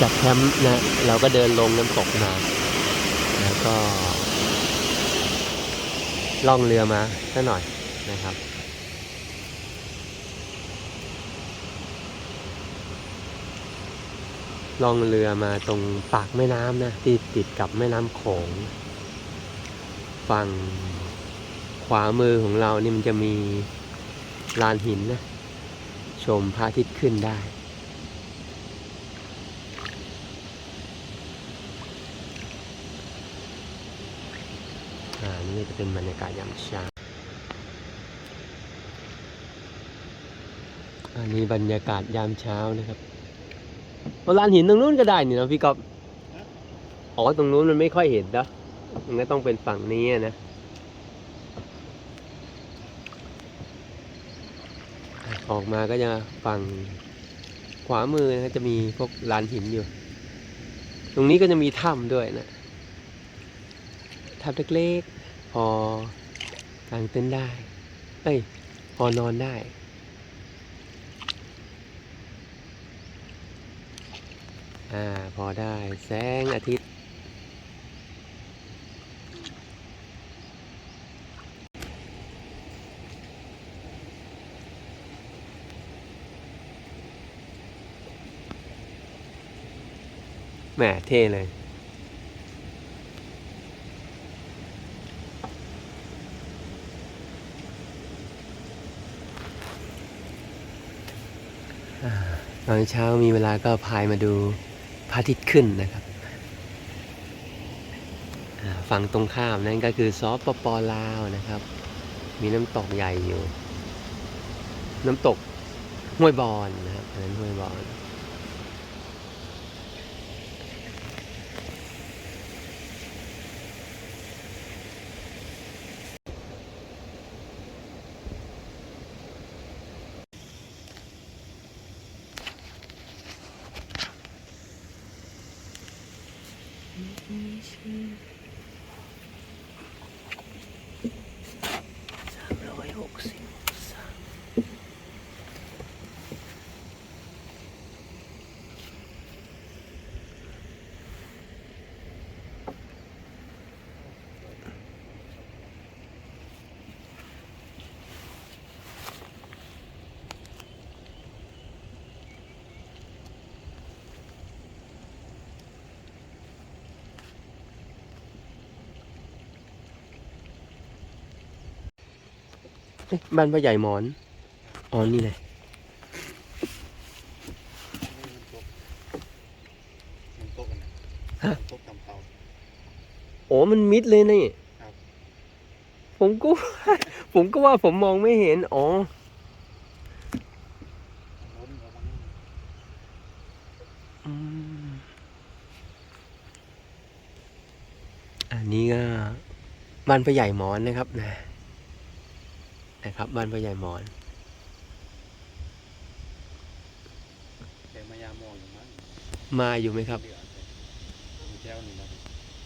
จากแคมป์นะเราก็เดินลงน้ำตกมา แล้วก็ ล่องเรือมาสักหน่อยนะครับ ล่องเรือมาตรงปากแม่น้ำนะที่ติดกับแม่น้ำโขง ฝั่งขวามือของเรานี่มันจะมีลานหินนะ ชมพระอาทิตย์ขึ้นได้ อ่านี่จะเป็นบรรยากาศยามเช้าอันนี้บรรยากาศยามเช้านะครับเอาลานหินตรงนู้นก็ได้นี่เนาะพี่ก๊อฟอ๋อตรงนู้นมันไม่ค่อยเห็นนะมันก็ต้องเป็นฝั่งนี้นะออกมาก็จะฝั่งขวามือนะจะมีพวกลานหินอยู่ ตรงนี้ก็จะมีถ้ำด้วยนะ ถ้ำเล็กๆ พอกางเต็นท์ได้ เอ้ย พอนอนได้ อ่า พอได้ แสงอาทิตย์ แหมเท่เลย ตอนเช้ามีเวลาก็พายมาดูพระอาทิตย์ขึ้นนะครับฝั่งตรงข้ามนั่นก็คือซอปปลาวนะครับ มีน้ำตกใหญ่อยู่ น้ำตกห้วยบอนนะครับอันนั้นห้วยบอน สามร้อยหกสิบสามเอ๊ะบ้านพ่อใหญ่หมอน อ๋อ นี่เลยโต๊ะกันนะฮะโอ้มันมิดเลยนี่ผมก็ ผมก็ว่าผมมองไม่เห็น อ๋อ อันนี้ก็บ้านพ่อใหญ่หมอนนะครับนะ นะครับ บ้านพ่อใหญ่หมอนแต่มายามองอยู่มั้งมาอยู่ไหมครับ เดือดเลยอยู่แถวนี้นะ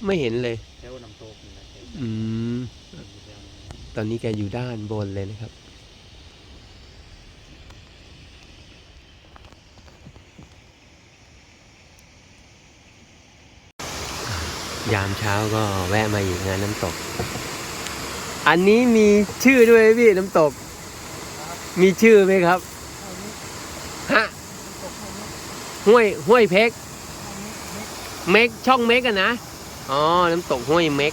ไม่เห็นเลย แถวน้ำตกนี่นะแถวอืม อยู่แถวนี้ตอนนี้แกอยู่ด้านบนเลยนะครับ ยามเช้าก็แวะมาอีกงานน้ำตก อันนี้มีชื่อด้วยพี่น้ำตก มีชื่อไหมครับฮะห้วยห้วยเพกเม็กช่องเม็กอะนะอ๋อน้ำตกห้วยเม็ก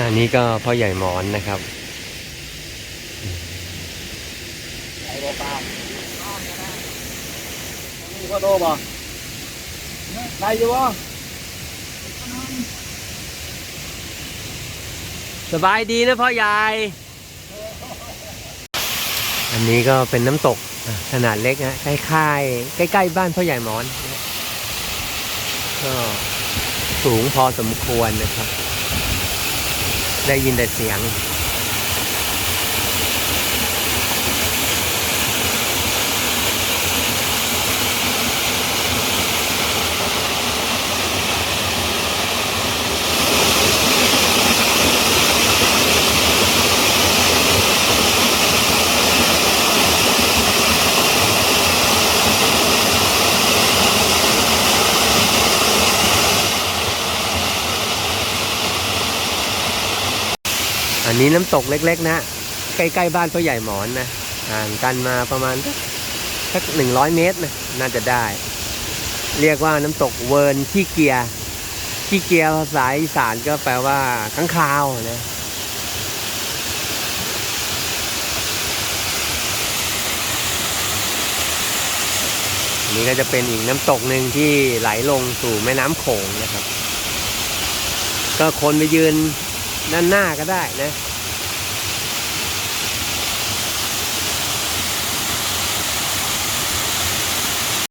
อันนี้ก็พ่อใหญ่หมอนนะครับไอ้บ่ปลานี่พ่อโตบ่ได้อยู่บ่สบายดีนะพ่อใหญ่ อันนี้ก็เป็นน้ำตกขนาดเล็กนะใกล้ๆใกล้ๆบ้านพ่อใหญ่หมอน ก็สูงพอสมควรนะครับ ได้ยินแต่เสียง อันนี้น้ำตกเล็ก ๆ นะใกล้ๆบ้านพ่อใหญ่หมอนนะห่างกันมาประมาณสักหนึ่งร้อยเมตรนะน่าจะได้ เรียกว่าน้ำตกเวิร์นขี้เกียร์ขี้เกียร์ภาษาอีสานก็แปลว่าข้างคาวนะอันนี้ก็จะเป็นอีกน้ำตกหนึ่งที่ไหลลงสู่แม่น้ำโขงนะครับ ก็คนไปยืน ด้านหน้าก็ได้นะ